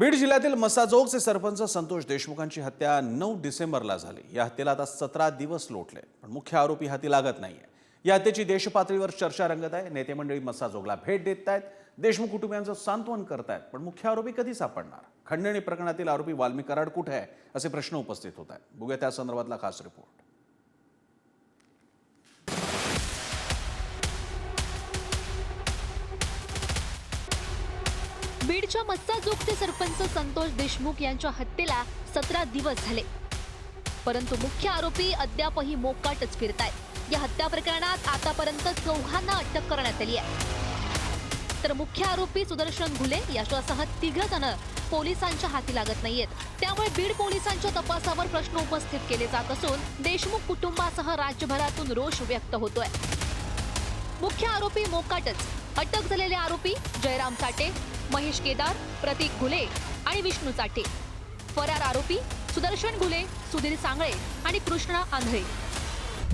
बीड जिल्ह्यातील मसाजोगचे सरपंच संतोष देशमुखांची हत्या नऊ डिसेंबरला झाली. या हत्येला आता सतरा दिवस लोटले पण मुख्य आरोपी हाती लागत नाहीये. या हत्येची देशपातळीवर चर्चा रंगत आहे. नेते मंडळी मसाजोगला भेट देत आहेत देशमुख कुटुंबियांचं सांत्वन करतायत पण मुख्य आरोपी कधी सापडणार? खंडणी प्रकरणातील आरोपी वाल्मी कराड कुठे आहे असे प्रश्न उपस्थित होत आहेत. बघूया त्या संदर्भातला खास रिपोर्ट बीडच्या मस्साजोगचे सरपंच संतोष देशमुख यांच्या हत्येला सतरा दिवस झाले. परंतु मुख्य आरोपी अद्यापही मोकाटच फिरतायत. या हत्या प्रकरणात आतापर्यंत चौघांना अटक करण्यात आली आहे. तर मुख्य आरोपी सुदर्शन घुले याच्यासह तिघ जण पोलिसांच्या हाती लागत नाहीयेत. त्यामुळे बीड पोलिसांच्या तपासावर प्रश्न उपस्थित केले जात असून देशमुख कुटुंबासह राज्यभरातून रोष व्यक्त होतोय. मुख्य आरोपी मोकाटच. अटक झालेले आरोपी जयराम साटे महेश केदार प्रतीक घुले आणि विष्णू चाटे. फरार आरोपी सुदर्शन घुले सुधीर सांगळे आणि कृष्णा आंधळे.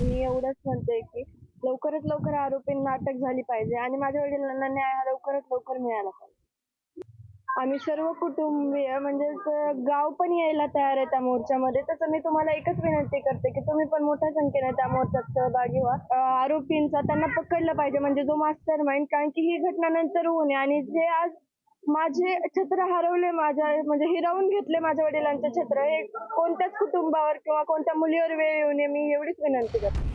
मी एवढंच म्हणते की लवकरात लवकर आरोपींना अटक झाली पाहिजे आणि माझ्या वडिलांना न्याय हा लवकरात लवकर मिळाला पाहिजे. आम्ही सर्व कुटुंबीय म्हणजे गाव पण यायला तयार आहे त्या मोर्चामध्ये. तसं मी तुम्हाला एकच विनंती करते की तुम्ही पण मोठ्या संख्येने त्या मोर्चात सहभागी व्हा. आरोपींचा त्यांना पकडलं पाहिजे म्हणजे जो मास्टर माइंड कारण की ही घटना नंतर होऊ नये आणि जे आज माझे छत्र हरवले माझ्या म्हणजे हिरावून घेतले माझ्या वडिलांचे छत्र. हे कोणत्याच कुटुंबावर किंवा कोणत्या मुलीवर वेळ येऊ नये मी एवढीच विनंती करते.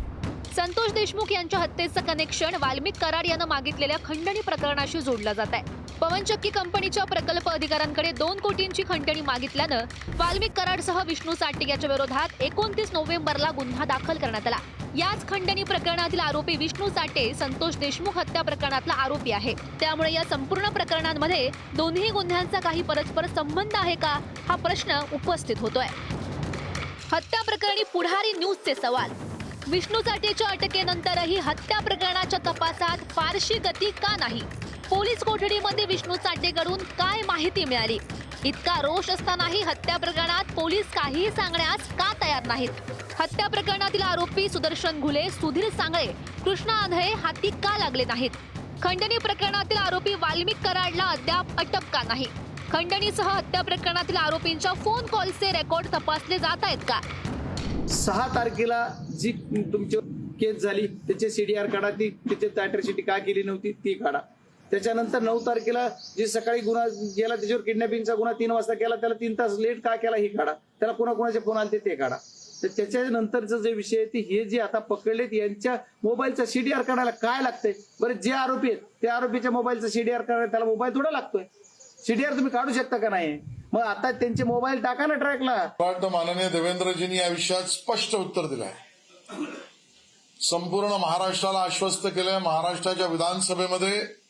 संतोष देशमुख यांच्या हत्येचं कनेक्शन वाल्मिक कराड यानं मागितलेल्या खंडणी प्रकरणाशी जोडलं जात आहे पवनचक्की कंपनीच्या प्रकल्प अधिकाऱ्यांकडे दोन कोटींची खंडणी मागितल्यानं वाल्मिक कराडसह विष्णू साटे याच्या विरोधात एकोणतीस नोव्हेंबरला गुन्हा दाखल करण्यात आला. याच खंडणी प्रकरणातील आरोपी विष्णू साटे संतोष देशमुख हत्या प्रकरणातला आरोपी आहे. त्यामुळे या संपूर्ण प्रकरणांमध्ये दोन्ही गुन्ह्यांचा काही परस्पर संबंध आहे का हा प्रश्न उपस्थित होतोय. हत्या प्रकरणी पुढारी न्यूजचे सवाल. विष्णू चाटेच्या अटकेनंतरही हत्या प्रकरणाच्या तपासात फारशी गती का नाही? पोलीस कोठडीमध्ये विष्णू चाटेकडून काय माहिती मिळाली? इतका रोष असतानाही हत्या प्रकरणात पोलीस काहीही सांगण्यास का तयार नाहीत? हत्या प्रकरणातील आरोपी सुदर्शन घुले सुधीर सांगळे कृष्णा आंधळे हाती का लागले नाहीत? खंडणी प्रकरणातील आरोपी वाल्मिक कराडला अद्याप अटक का नाही? खंडणीसह हत्या प्रकरणातील आरोपींच्या फोन कॉलचे रेकॉर्ड तपासले जात आहेत का? सहा तारखेला जी तुमची केस झाली त्याचे सीडीआर काढा ती तिथे अॅट्रॉसिटी का केली नव्हती ती काढा. त्याच्यानंतर नऊ तारखेला जी सकाळी गुन्हा गेला त्याच्यावर किडनॅपिंगचा गुन्हा तीन वाजता केला त्याला तीन तास लेट का केला हे काढा. त्याला कोणाकोणाचे फोन आले ते काढा. तर त्याच्यानंतरचं जे विषय आहे ते हे जे आता पकडलेत यांच्या मोबाईलचा सीडीआर काढायला काय लागतंय? बरं जे आरोपी आहेत त्या आरोपीच्या मोबाईलचा सीडीआर काढायला त्याला मोबाईल थोडा लागतोय. सीडीआर तुम्ही काढू शकता का नाही? मग आता त्यांचे मोबाईल टाका ना ट्रॅकला. वाटतं माननीय देवेंद्रजींनी या विषयात स्पष्ट उत्तर दिलंय. संपूर्ण महाराष्ट्राला आश्वस्त केलंय महाराष्ट्राच्या विधानसभेमध्ये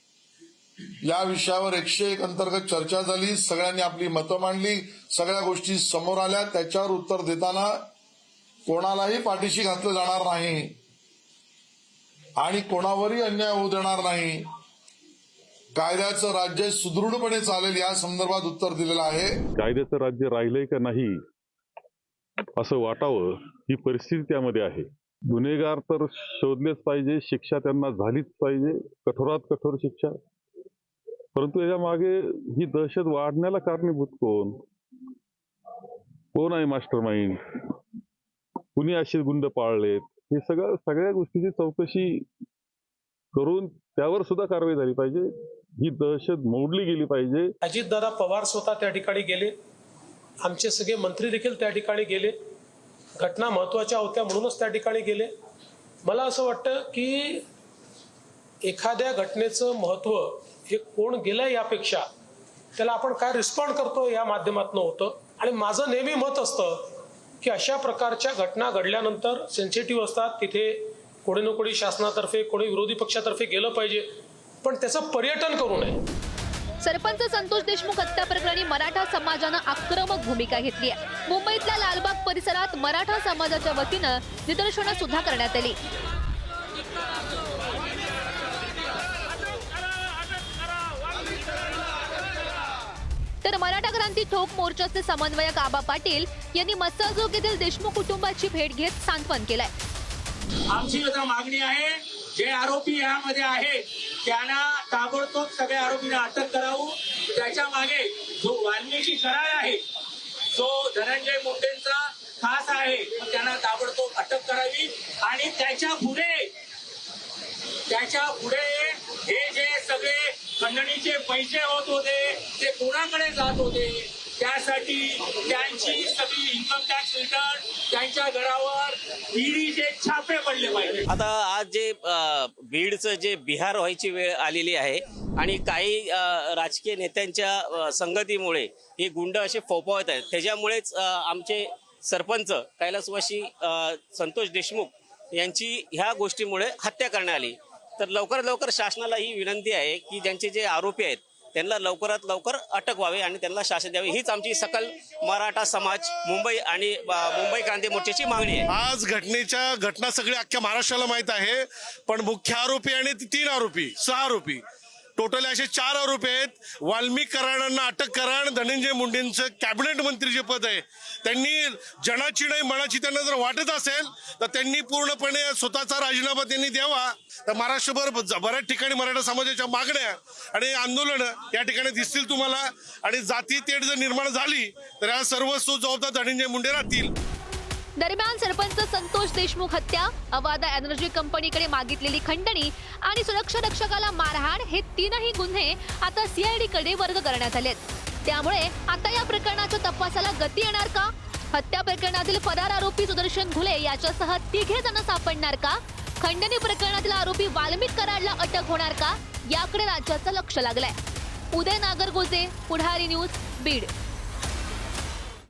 या विषयावर एकशे एक अंतर्गत चर्चा झाली. सगळ्यांनी आपली मतं मांडली. सगळ्या गोष्टी समोर आल्या. त्याच्यावर उत्तर देताना कोणालाही पाठीशी घातलं जाणार नाही. आणि कोणावरही अन्याय होऊ देणार नाही. कायद्याचं राज्य सुदृढपणे चालेल या संदर्भात उत्तर दिलेलं आहे. कायद्याचं राज्य राहिलंय का नाही असं वाटावं ही परिस्थिती त्यामध्ये आहे. गुन्हेगार तर शोधलेच पाहिजे. शिक्षा त्यांना झालीच पाहिजे. कठोरात कठोर शिक्षा. परंतु याच्या मागे ही दहशत वाढण्याला कारणीभूत कोण? कोण आहे मास्टर माइंड कुणी असे गुंड पाळलेत? हे सगळं सगळ्या गोष्टीची चौकशी करून त्यावर सुद्धा कारवाई झाली पाहिजे. ही दहशत मोडली गेली पाहिजे. अजितदादा पवार स्वतः त्या ठिकाणी गेले. आमचे सगळे मंत्री देखील त्या ठिकाणी गेले. घटना महत्त्वाच्या होत्या म्हणूनच त्या ठिकाणी गेले. मला असं वाटतं की एखाद्या घटनेचं महत्त्व हे कोण गेलं यापेक्षा त्याला आपण काय रिस्पॉन्ड करतो या माध्यमातून होतं. आणि माझं नेहमी मत असतं की अशा प्रकारच्या घटना घडल्यानंतर सेन्सिटिव्ह असतात. तिथे कोणी ना कोणी शासनातर्फे कोणी विरोधी पक्षातर्फे गेलं पाहिजे. पण त्याचं पर्यटन करू नये. सरपंच संतोष देशमुख हत्या प्रकरणी मराठा समाजानं आक्रमक भूमिका घेतली आहे. मुंबईतल्या लालबाग परिसरात मराठा समाजाच्या वतीनं निदर्शनं सुद्धा करण्यात आली. तर मराठा क्रांती ठोक मोर्चाचे समन्वयक आबा पाटील यांनी मस्साजोग येथील देशमुख कुटुंबाची भेट घेत सांत्वन केलंय. आमची आता मागणी आहे जे आरोपी यामध्ये आहेत त्यांना ताबडतोब सगळ्या आरोपींना अटक करावं. त्याच्यामागे जो वाल्मिकी करार आहे जो धनंजय मुंडेंचा खास आहे त्यांना ताबडतोब अटक करावी. आणि त्याच्या पुढे त्याच्या पुढे बांधणीचे पैसे होत होते ते कोणाकडे जात होते त्यासाठी त्यांची सगळी इन्कम टॅक्स रिटर्न त्यांच्या घरावर ईडीचे छापे पडले पाहिजे. आता आज जे बीडचं जे बिहार व्हायची वेळ आलेली आहे आणि काही राजकीय नेत्यांच्या संगतीमुळे हे गुंड असे फोफावत आहेत. त्याच्यामुळेच आमचे सरपंच कैलासवासी संतोष देशमुख यांची ह्या गोष्टीमुळे हत्या करण्यात आली. तर लवकरात लवकर शासनाला ही विनंती आहे की ज्यांचे जे आरोपी आहेत त्यांना लवकरात लवकर अटक व्हावी आणि त्यांना शासन द्यावे. हीच आमची सकल मराठा समाज मुंबई आणि मुंबई क्रांती मोर्चाची मागणी आहे. आज घटनेच्या घटना सगळी अख्ख्या महाराष्ट्राला माहीत आहे पण मुख्य आरोपी आणि तीन आरोपी सहा आरोपी. टोटल असे चार आरोपी आहेत. वाल्मिक कराडांना अटक करा आणि धनंजय मुंडेंचं कॅबिनेट मंत्री जे पद आहे त्यांनी जनाची नाही मनाची त्यांना जर वाटत असेल तर त्यांनी पूर्णपणे स्वतःचा राजीनामा त्यांनी द्यावा. तर महाराष्ट्रभर बऱ्याच ठिकाणी मराठा समाजाच्या मागण्या आणि आंदोलनं या ठिकाणी दिसतील तुम्हाला. आणि जाती तेढ जर निर्माण झाली तर या सर्व जबाबदार धनंजय मुंडे राहतील. दरम्यान सरपंच संतोष देशमुख हत्या अवादा एनर्जी कंपनीकडे मागितलेली खंडणी आणि सुरक्षा रक्षकाला मारहाण हे तीनही गुन्हे आता सीआयडीकडे वर्ग करण्यात आलेत. त्यामुळे आता या प्रकरणाच्या तपासाला गती येणार का? हत्या प्रकरणातील फरार आरोपी सुदर्शन घुले याच्यासह तिघे जण सापडणार का? खंडणी प्रकरणातील आरोपी वाल्मिक कराडला अटक होणार का? याकडे राज्याचं लक्ष लागलंय. उदय नागरगोजे पुढारी न्यूज बीड.